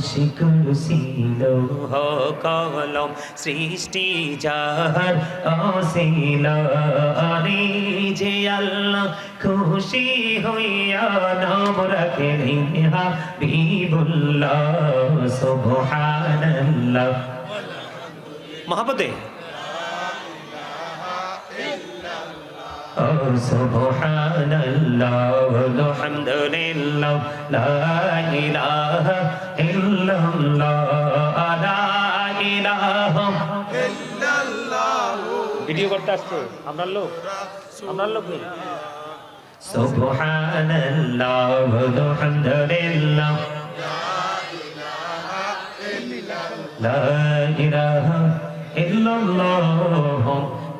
শিকর ছিল কলম সৃষ্টি যাহার অসিলানি যে আল্লাহ খুশি হইয়া নাম রাখেন হাবিবুল্লাহ সুবহানাল্লাহ মহাপতে سبحان الله والحمد لله لا إله إلا الله لا إله ভিডিও করতে আসছে আপনার লোক আপনার লোক নেই سبحان الله والحمد لله لا إله إلا الله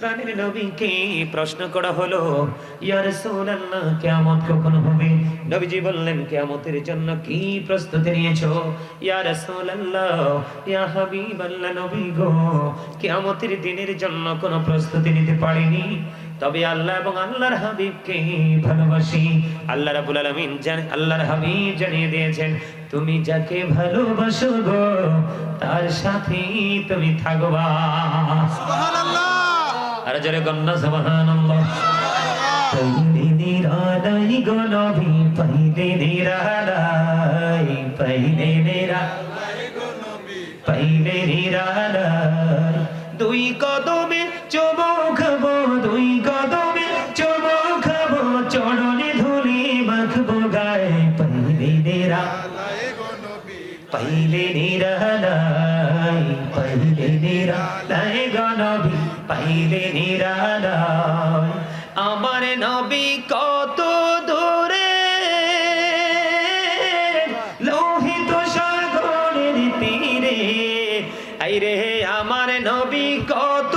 প্রাণের নবীকে প্রশ্ন করা হলো কখন হবে? নবীজি বললেন জন্য কি প্রস্তুতি নিয়েছো? ইয়া নবী গো দিনের জন্য কোনো প্রস্তুতি নিতে পারিনি। তবে আল্লাহ এবং আল্লাহর হাবিবকে ভালোবাসি। আল্লাহ রাব্বুল আলামিন আল্লাহর হাবিব জানিয়ে দিয়েছেন, তুমি যাকে ভালোবাসো গো, তার সাথেই তুমি থাকবা। আর জোরে কন্যা সুবহানাল্লাহ পাইলে নিরালাই গো নবী পাইলে নিরালাই পাইলে নিরালাই পাইলে নিরালাই দুই কদমে চুমো খাব দুই কদমে চুমো খাব চরণে ধুলি মাখবো গায়ে পাইলে নিরালাই। পাইলে নিরালাই পাইলে নিরালাই। পাইলে আমার নবী কত দূরে? লোহিত সাগরের তীরে। আইরে আমার নবী কত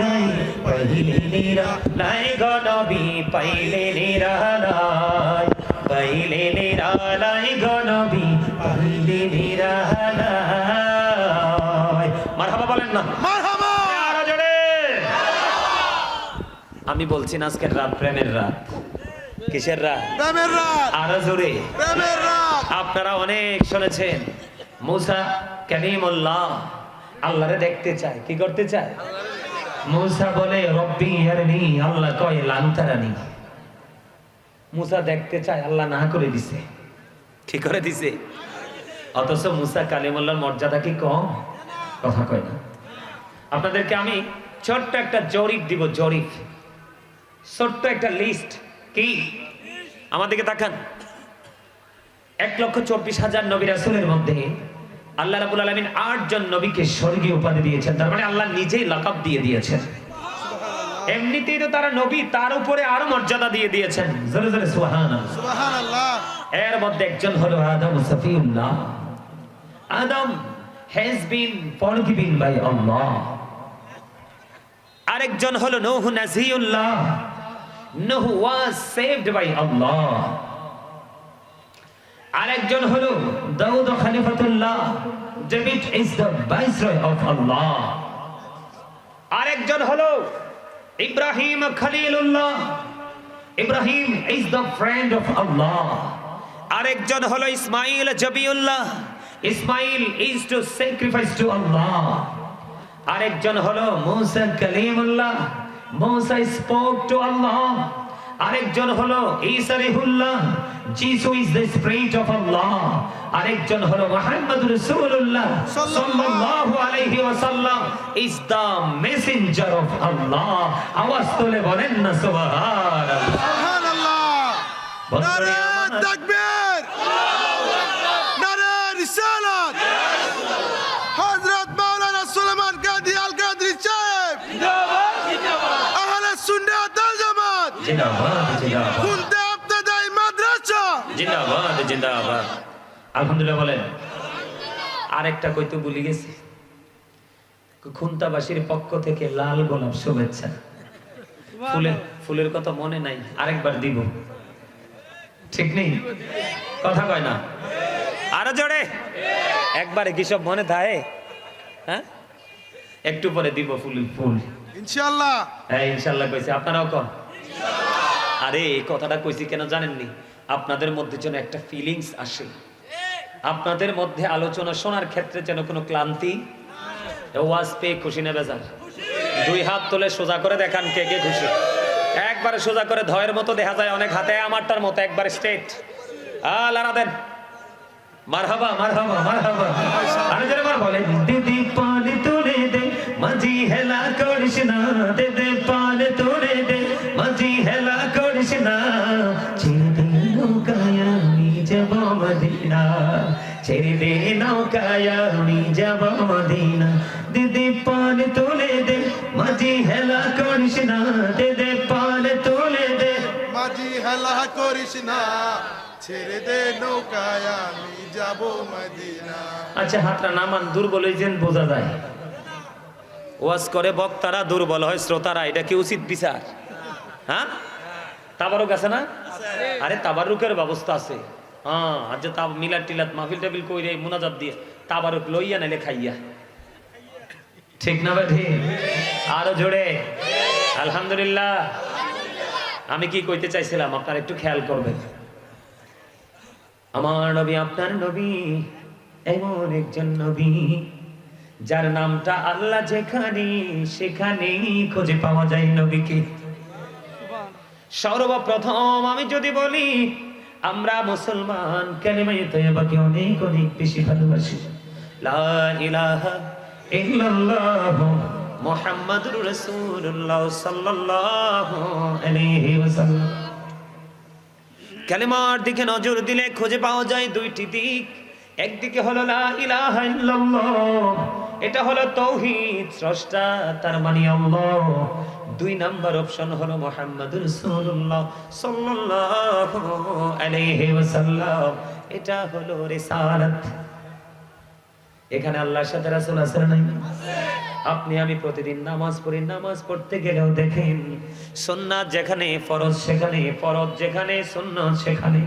গাই পাইলে নিরালাই গনবী পাইলে নিরালাই পাইলে নিরালাই গনবী পাইলে নিরালাই মারহাবা বলেন না। আরও জোরে। আমি বলছি না আজকের রাত প্রেমের রাত। কিসের রাত? প্রেমের রাত। আরও জোরে। প্রেমের রাত। আপনারা অনেক শুনেছেন মুসা কালিমুল্লাহ আল্লাহরে দেখতে চায় কি করতে চায়? মুসা বলে রব্বি হারনি আল্লাহ কয় লান্তারানি। মুসা দেখতে চায় আল্লাহ না করে দিছে। কি করে দিছে? অথচ মুসা কালিমুল্লাহর মর্যাদা কি কম? কথা কয় না। আপনাদেরকে আমি ছোট্ট একটা জরিপ দিব জরিপ। ছোট্ট একটা লিস্ট কি? আমাদেরকে তাকান। এক লক্ষ চব্বিশ হাজার নবী রাসুলের মধ্যে আল্লাহ রাবুল আলমিন আট জন নবীকে স্বর্গীয় উপাধি দিয়েছেন। তার মানে আল্লাহ নিজেই লাকাব দিয়ে দিয়েছেন। এমনিতেই তো তারা নবী তার উপরে আরও মর্যাদা দিয়ে দিয়েছেন। জোরে জোরে সুবহানাল্লাহ। এর মধ্যে একজন হলো আদম Shafiullah. Adam has been forgiven by Allah. আরেকজন হলো নূহ নাজিউল্লাহ। নূহ ওয়াজ সেভড বাই আল্লাহ। আরেকজন হলো দাউদ খলিফাতুল্লাহ David is the viceroy of Allah. আরেকজন হলো ইব্রাহিম খলিলুল্লাহ, Ibrahim is the friend of Allah. আরেকজন হলো Ismail Zabihullah, Ismail is to sacrifice to Allah. আরেকজন হলো মুসা কালিমুল্লাহ, মুসা স্পোক টু আল্লাহ। আরেকজন হলো Isa Jesus is the spirit of Allah আরেকজন হলো মুহাম্মদ রাসূলুল্লাহ সাল্লাল্লাহু আলাইহি ওয়াসাল্লাম is the messenger of Allah আওয়াজ তুলে বলেন না সুবহানাল্লাহ। সুবহানাল্লাহ। নারে তাকবীর। জিন্দাবাদ জিন্দাবাদ। কুনতে ইবতদাই মাদ্রাসা জিন্দাবাদ জিন্দাবাদ। আলহামদুলিল্লাহ বলেন। আরেকটা কইতে ভুলে গেছি। খুন্তাবাসীর পক্ষ থেকে লাল গোলাপ শুভেচ্ছা। ফুলের ফুলের কথা মনে নাই আরেকবার দিব। ঠিক নেই? কথা কয় না? আরও জোরে? একবারে কি সব মনে থাকে? হ্যাঁ? একটু পরে দিব ফুল ফুল। ইনশাআল্লাহ। হ্যাঁ ইনশাল্লাহ কইছি। আপনারাও কন। আরে, এই কথাটা কইছি কেন জানেননি? আপনাদের মধ্যে যেন একটা ফিলিংস আসে। আপনাদের মধ্যে আলোচনা শোনার ক্ষেত্রে যেন কোনো ক্লান্তি ওয়াজ পেয়ে খুশি নেবে যান দুই হাত তুলে সোজা করে দেখান কে কে খুশি। একবারে সোজা করে ধয়ের মতো দেখা যায় অনেক হাতে, আমারটার মতো একবারে স্ট্রেট আলারা দেন। মারহাবা মারহাবা আরে যারা মার বলে, দিদি মদিনা। ছেড়ে দে নৌকায় আমি যাব মদিনা। দিদি পানি তোলে দে মাঝি হেলা করিস না। দে দে পানি তোলে দে। মাঝি হেলা করিস না। ছেড়ে দে নৌকায় আমি যাব মদিনা। আচ্ছা হাতটা নামান দুর্বল হয়েছেন বোঝা যায়। ওয়াজ করে বক্তারা দুর্বল হয় শ্রোতারা এটা কি উচিত বিচার? হ্যাঁ? তাবারুক আছে না? আরে তাবারুকের ব্যবস্থা আছে। হ্যাঁ আর যে তা মিলাদ মাহফিল টাবিল কইরে মুনাজাত দিয়ে তাবারুক লইয়া নাইলে খাইয়া। ঠিক না আরও জোরে। আলহামদুলিল্লাহ। আমি কি কইতে চাইছিলাম আপনারা একটু খেয়াল করবেন। আমার নবী আপনার নবী এমন একজন নবী যার নামটা আল্লাহ যেখানে সেখানেই খুঁজে পাওয়া যায় নবীকে। সর্বপ্রথম আমি যদি বলি আমরা মুসলমান কালিমায়ে তয়্যবাকে অনেক অনেক বেশি ভালোবাসি। লা ইলাহা ইল্লাল্লাহ মুহাম্মাদুর রাসূলুল্লাহ সাল্লাল্লাহু আলাইহি ওয়াসাল্লাম। কালেমার দিকে নজর দিলে খুঁজে পাওয়া যায় দুইটি দিক। একদিকে হলো লা ইলাহা ইল্লাল্লাহ, এটা হলো তৌহিদ স্রষ্টা, তার মানে আল্লাহ। দুই নাম্বার অপশন হলো সাল্লাল্লাহু আলাইহি ওয়াসাল্লাম। এটা হলো রিসালাত। এখানে আল্লাহর সাথে রাসূল আছে নাই? আপনি আমি প্রতিদিন নামাজ পড়ি, নামাজ পড়তে গেলেও দেখেন সুন্নাত যেখানে, ফরজ সেখানে, ফরজ যেখানে, সুন্নাত সেখানে।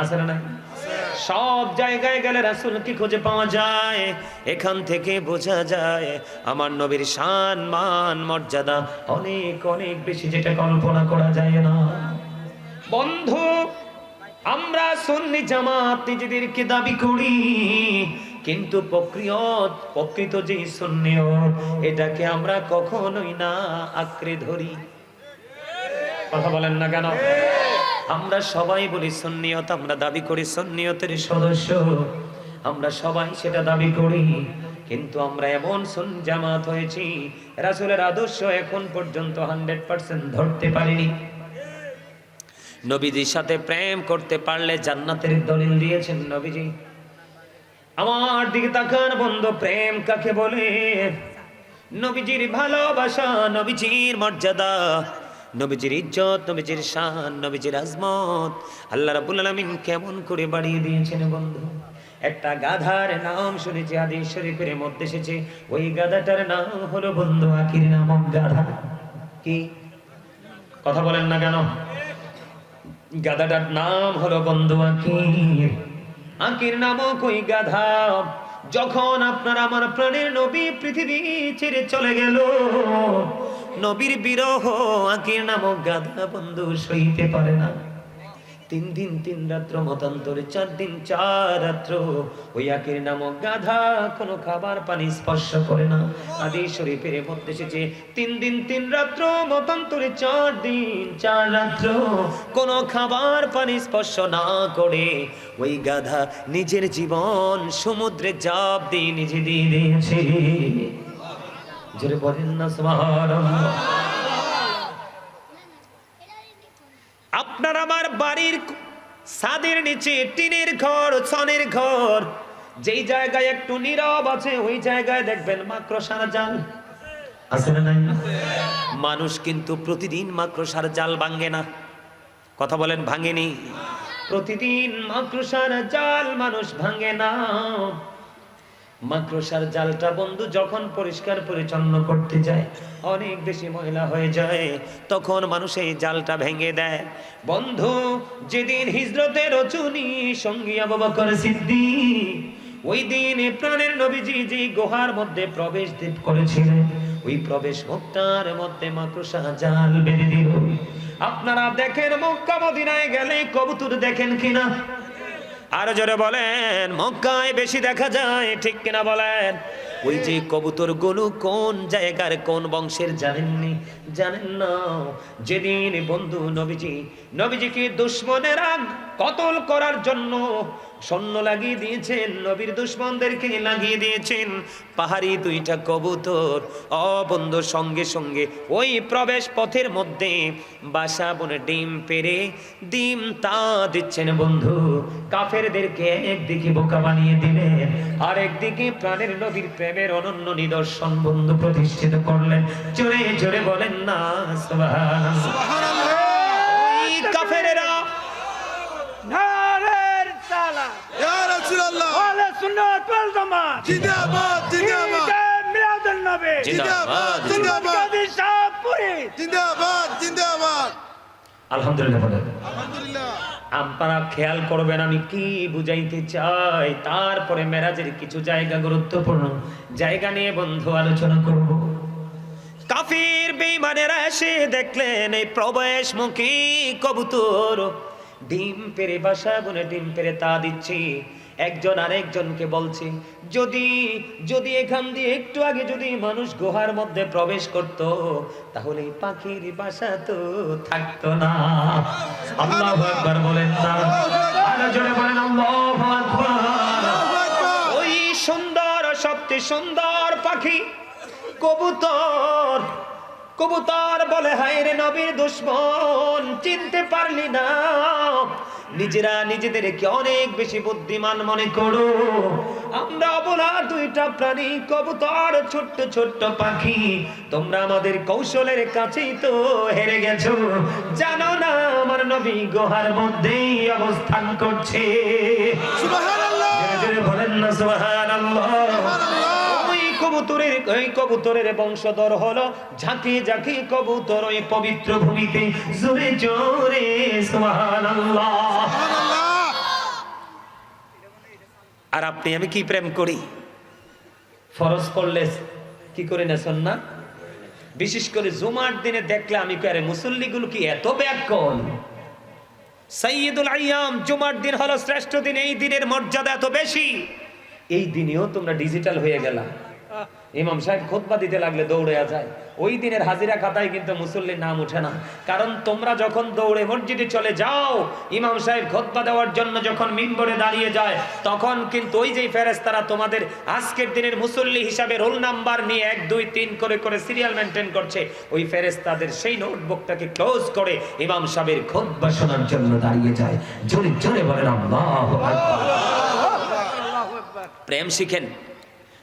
আছে নাই? সব জায়গায় গেলে রাসূল কি খুঁজে পাওয়া যায়? এখান থেকে বোঝা যায়, আমার নবীর শান, মান, মর্যাদা অনেক অনেক বেশি যেটা কল্পনা করা যায় না। বন্ধু, আমরা সুন্নি জামাত নিজেদেরকে দাবি করি, কিন্তু প্রক্রিয়ত, প্রকৃত যে সুন্নিয়ত, এটাকে আমরা কখনোই না আঁকড়ে ধরি। কথা বলেন না কেন? আমরা সবাই বলি সুন্নিয়ত, আমরা দাবি করি সুন্নিয়তের সদস্য। আমরা সবাই সেটা দাবি করি, কিন্তু আমরা এমন সুন জামাত হয়েছি, রাসূলের আদর্শ এখন পর্যন্ত হান্ড্রেড পার্সেন্ট ধরতে পারিনি। নবীজির সাথে প্রেম করতে পারলে জান্নাতের দলিল দিয়েছেন নবীজি। আমার দিকে তাকান বন্ধু, প্রেম কাকে বলে? নবীজির ভালোবাসা, নবীজির মর্যাদা নবীজির ইজ্জত, নবীজির শান, নবীজির আজমত। আল্লাহ রাব্বুল আলামিন কেমন করে বাড়িয়ে দিয়েছেন বন্ধু? একটা গাধার নাম শুনেছি হাদিস শরীফের মধ্যে এসেছে। ওই গাধাটার নাম হলো বন্ধু আকির নামক গাধা। কি? কথা বলেন না কেন? গাধাটার নাম হলো বন্ধু আকির। আকির নামক ওই গাধা যখন আপনার আমার প্রাণের নবী পৃথিবী ছেড়ে চলে গেল নবীর বিরহ আকির নামক গাধা বন্ধু সইতে পারে না। তিন দিন তিন রাত্র মতান্তরে, চার দিন চার রাত্র ওই আকির নামক গাধা কোনো খাবার পানি স্পর্শ করে না। আদি শরীফের মধ্যে এসেছে, তিন দিন তিন রাত্র মতান্তরে, চার দিন চার রাত্র কোনো খাবার পানি স্পর্শ না করে। ওই গাধা নিজের জীবন সমুদ্রে জাপ দিয়ে নিজে দিয়ে দিয়েছে। জোরে বলেন না সুবহানাল্লাহ। আপনার আমার বাড়ির সাদের নিচে টিনের ঘর ছনের ঘর যেই জায়গায় একটু নীরব আছে ওই জায়গায় দেখবেন মাকড়সার জাল। আছে না নাই? মানুষ কিন্তু প্রতিদিন মাকড়সার জাল ভাঙে না। কথা বলেন ভাঙেনি? প্রতিদিন মাকড়সার জাল মানুষ ভাঙে না। মাকড়সার জালটা বন্ধু যখন পরিষ্কার পরিচ্ছন্ন করতে যায়, অনেক বেশি ময়লা হয়ে যায়, তখন মানুষ এই জালটা ভেঙে দেয়। বন্ধু, যেদিন হিজরতের রচুনি সঙ্গী আবু বকর সিদ্দিক, ওই দিন প্রাণের নবীজি যে গুহার মধ্যে প্রবেশ দিন করেছিলেন, ওই প্রবেশ মুক্তার মধ্যে মাকড়সা জাল বেঁধে দিল। আপনারা দেখেন মক্কা মদিনায় গেলে কবুতর দেখেন কিনা? আরও জোরে বলেন, মক্কায় বেশি দেখা যায়, ঠিক কিনা বলেন? ওই যে কবুতরগুলো কোন জায়গার কোন বংশের জানেননি? জানেন না? যেদিন বন্ধু নবীজি, নবীজিকে দুশ্মনেরা কতল করার জন্য সৈন্য লাগিয়ে দিয়েছেন নবীর দুশ্মনদেরকে লাগিয়ে দিয়েছেন। পাহাড়ি দুইটা কবুতর অবন্ধ সঙ্গে সঙ্গে ওই প্রবেশ পথের মধ্যে বাসা বনে ডিম পেরে ডিম তা দিচ্ছেন বন্ধু। কাফেরদেরকে একদিকে বোকা বানিয়ে দিলেন আর একদিকে প্রাণের নবীর প্রেমের অনন্য নিদর্শন বন্ধু প্রতিষ্ঠিত করলেন। জোরে জোরে বলেন না সুবহানাল্লাহ। কাফেরেরা নারের তালা রাসূলুল্লাহ। ওয়ালা সুন্নাত ওয়াল জিন্দাবাদ জিন্দাবাদ। ঈদে নবী। জিন্দাবাদ জিন্দাবাদ। কাজী শাহপুরি। জিন্দাবাদ জিন্দাবাদ। আলহামদুলিল্লাহ বলেন। আলহামদুলিল্লাহ। আপনারা খেয়াল করবেন আমি কি বুঝাইতে চাই? তারপরে মেরাজের কিছু জায়গা গুরুত্বপূর্ণ। জায়গা নিয়ে বন্ধু আলোচনা করব। কাফির বেঈমানেরা এসে দেখলেন এই প্রবেশমুখী কবুতর। ডিম পেরে বাসা বনে ডিম পেরে তা দিচ্ছি। একজন আরেকজনকে বলছে, যদি যদি এখান দিয়ে একটু আগে যদি মানুষ গুহার মধ্যে প্রবেশ করত, তাহলে পাখির বাসা তো থাকতো না। আল্লাহ একবার বলেন না ওই সুন্দর, সবচেয়ে সুন্দর পাখি কবুতর কবুতর বলে হায় রে নবীর দুশ্মন চিনতে পারলি না। নিজেরা নিজেদেরকে অনেক বেশি বুদ্ধিমান মনে করো। আমরা বলা দুইটা প্রাণী কবুতর ছোট্ট ছোট্ট পাখি। তোমরা আমাদের কৌশলের কাছেই তো হেরে গেছো। জানো না আমার নবী গোহার মধ্যেই অবস্থান করছে। বলেন না সুবহানাল্লাহ। কবুতরের ওই কবুতরের বংশধর হলো ঝাঁকি ঝাঁকি কবুতর ওই পবিত্র ভূমিতে জোরে জোরে আর আপনি আমি কি প্রেম করি? ফরজ করলে কি করে না শোন না বিশেষ করে জুমার দিনে দেখলে আমি আরে মুসল্লিগুলো কি এত ব্যাকল? সাইয়দুল আইয়াম জুমার দিন হলো শ্রেষ্ঠ দিন এই দিনের মর্যাদা এত বেশি। এই দিনেও তোমরা ডিজিটাল হয়ে গেলা। ইমাম সাহেব খোদবা দিতে লাগলে দৌড়ে যায়। ওই দিনের হাজিরা খাতায় কিন্তু মুসল্লির নাম ওঠে না। কারণ তোমরা যখন দৌড়ে মসজিদে চলে যাও ইমাম সাহেব খোদবা দেওয়ার জন্য যখন মিম্বরে দাঁড়িয়ে যায় তখন কিন্তু ওই যে ফেরেস্তারা তোমাদের আজকের দিনের মুসল্লি হিসাবে রোল নাম্বার নিয়ে এক দুই তিন করে করে সিরিয়াল মেনটেন করছে ওই ফেরেস্তাদের সেই নোটবুকটাকে ক্লোজ করে ইমাম সাহেবের খোদবা শোনার জন্য দাঁড়িয়ে যায়। জোরে জোরে বলেন আল্লাহু আল্লাহু আকবার। প্রেম শিখেন।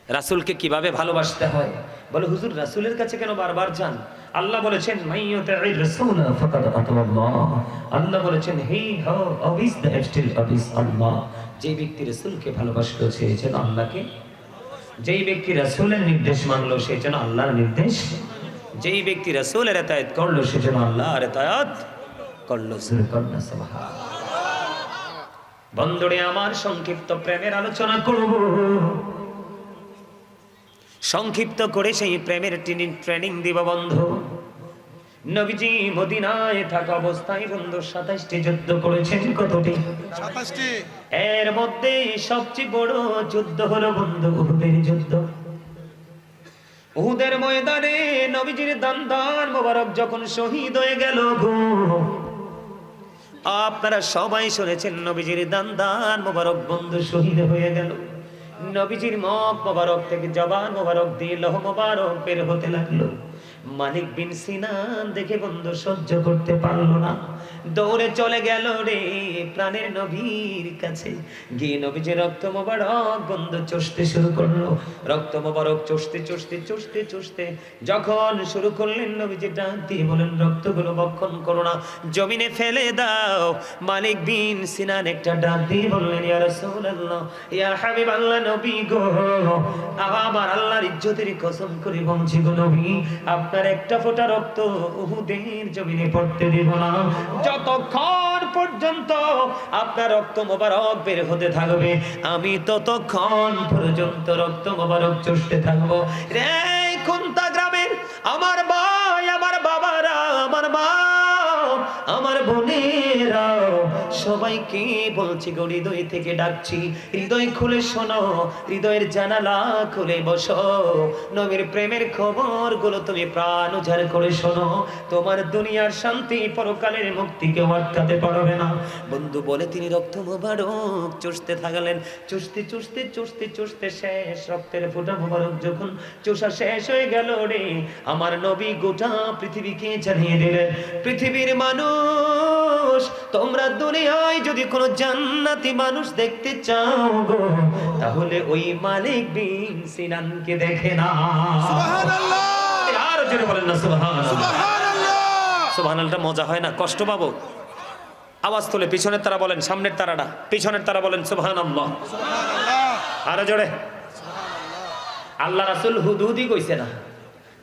রাসূলকে কীভাবে ভালোবাসতে হয়? বলে, হুজুর, রাসূলের কাছে কেন বারবার যান? আল্লাহ বলেছেন আল্লাহ বলেছেন, হি দ্য স্টিল যে ব্যক্তি রাসুলকে ভালোবাসলো, সে যেন আল্লাহকে, যেই ব্যক্তি রাসূলের নির্দেশ মানলো, সে যেন আল্লাহর নির্দেশ। যেই ব্যক্তি রাসূলের এতায়াত করল, সে যেন আল্লাহর এতায়াত করল। বন্ধুরে আমার সংক্ষিপ্ত প্রেমের আলোচনা করব। সংক্ষিপ্ত করে সেই প্রেমের ট্রেনিং ট্রেনিং দিব বন্ধু। নবীজি মদিনায় থাকা অবস্থায় বন্ধু সাতাইশটি যুদ্ধ করেছেন কতটি? সাতাশটি। এর মধ্যে সবচেয়ে বড় যুদ্ধ হলো বন্ধু উহুদের যুদ্ধ। উহুদের ময়দানে নবীজির দান্দান মোবারক যখন শহীদ হয়ে গেল গো আপনারা সবাই শুনেছেন নবীজির দান্দান মোবারক বন্ধু শহীদ হয়ে গেল। নবীজির মক মোবারক থেকে জবান মোবারক দিয়ে লহ মোবারক বের হতে লাগল। মালিক বিন সিনান দেখে বন্ধু সহ্য করতে পারল না। দৌড়ে চলে গেল রে প্রাণের নবীর কাছে। গিয়ে নবীজির রক্ত মোবারক বন্ধু চষতে শুরু করল। রক্ত মোবারক চষতে চষতে চষতে চষতে যখন শুরু করলেন নবীজি ডাক দিয়ে বলেন, রক্তগুলো বক্ষণ করো না, জমিনে ফেলে দাও। মালিক বিন সিনান একটা ডাক দিয়ে বললেন, ইয়া রাসূলুল্লাহ, ইয়া হাবিবাল্লাহ নবী গো আমার আল্লাহর ইজ্জতের কসম করে বলছি গো নবী, আপনার একটা ফোঁটা রক্ত উহুদের জমিনে পড়তে দেব না। যতক্ষণ পর্যন্ত আপনার রক্ত মোবারক বের হতে থাকবে, আমি ততক্ষণ পর্যন্ত রক্ত মোবারক চষতে থাকব। রে খুন্তা গ্রামের, আমার ভাই, আমার বাবারা, আমার মা, আমার বোনেরা সবাইকে বলছি হৃদয় থেকে ডাকছি। হৃদয় খুলে শোনো, হৃদয়ের জানালা খুলে বসো। নবীর প্রেমের খবরগুলো তুমি প্রাণ উজাড় করে শোনো। তোমার দুনিয়ার শান্তি পরকালের মুক্তি কেউ আটকাতে পারবে না। বন্ধু বলে তিনি রক্ত মোবারক, চষতে থাকলেন। চষতে চষতে চষতে চষতে শেষ রক্তের ফোঁটা মোবারক যখন চুষা শেষ হয়ে গেল রে, আমার নবী গোটা পৃথিবীকে জানিয়ে দিলেন। পৃথিবীর মানুষ, তোমরা দুনিয়ায় যদি কোনো জান্নাতি মানুষ দেখতে চাও গো তাহলে ওই মালিক বিন সিনানকে দেখে না সুবহানাল্লাহ। আর জোরে বলেন না সুবহানাল্লাহ। মজা হয় না? কষ্ট পাবো? আওয়াজ তুলে পিছনের তারা বলেন সামনের তারাটা। পিছনের তারা বলেন সুবহানাল্লাহ। সুবহানাল্লাহ। আরও জোরে। আল্লাহ রাসূল হুদুদি কইছে না?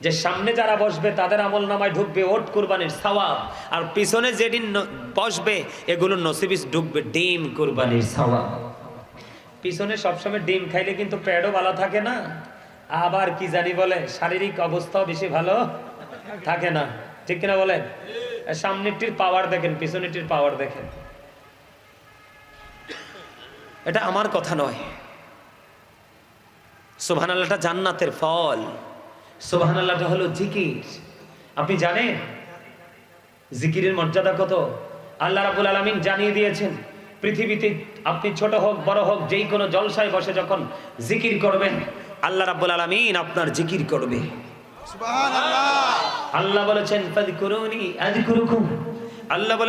যে সামনে যারা বসবে, তাদের আমল নামায় ঢুকবে, ওট কুরবানির সওয়াব। আর পিছনে যেদিন বসবে, এগুলো নসিবিস ঢুকবে, ডিম কুরবানির সওয়াব। পিছনে সবসময় ডিম খাইলে কিন্তু পেটও ভালো থাকে না। আবার কি জানি বলে, শারীরিক অবস্থাও বেশি ভালো থাকে না। ঠিক কিনা বলেন? সামনেটির পাওয়ার দেখেন পিছনেটির পাওয়ার দেখেন। এটা আমার কথা নয়। সুবহান আল্লাহটা জান্নাতের ফল। সুবহান আল্লাহটা হলো জিকির। আপনি জানেন জিকিরের মর্যাদা কত? আল্লাহ রাবুল আলমিন জানিয়ে দিয়েছেন পৃথিবীতে আপনি ছোট হোক বড় হোক যেই কোনো জলসায় বসে যখন জিকির করবেন আল্লাহ রাব্বুল আলামিন আপনার জিকির করবে। আল্লাহ বলেছেন আল্লাহ বলে